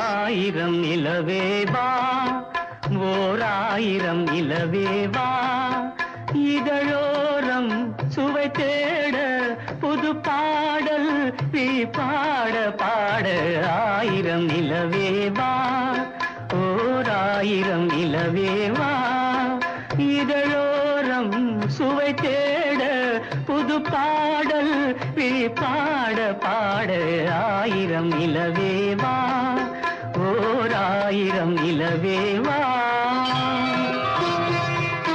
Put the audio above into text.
ஆயிரம் இலவேவா ஓர் ஆயிரம் இலவேவா உறவை தேட புது பாடல் நீ பாட பாட ஆயிரம் நிலவேவா ஓர் ஆயிரம் நிலவேவா இதழோரம் சுவை தேட புது பாடல் நீ பாட பாட ஆயிரம் நிலவேவா ஓர் ஆயிரம் நிலவேவா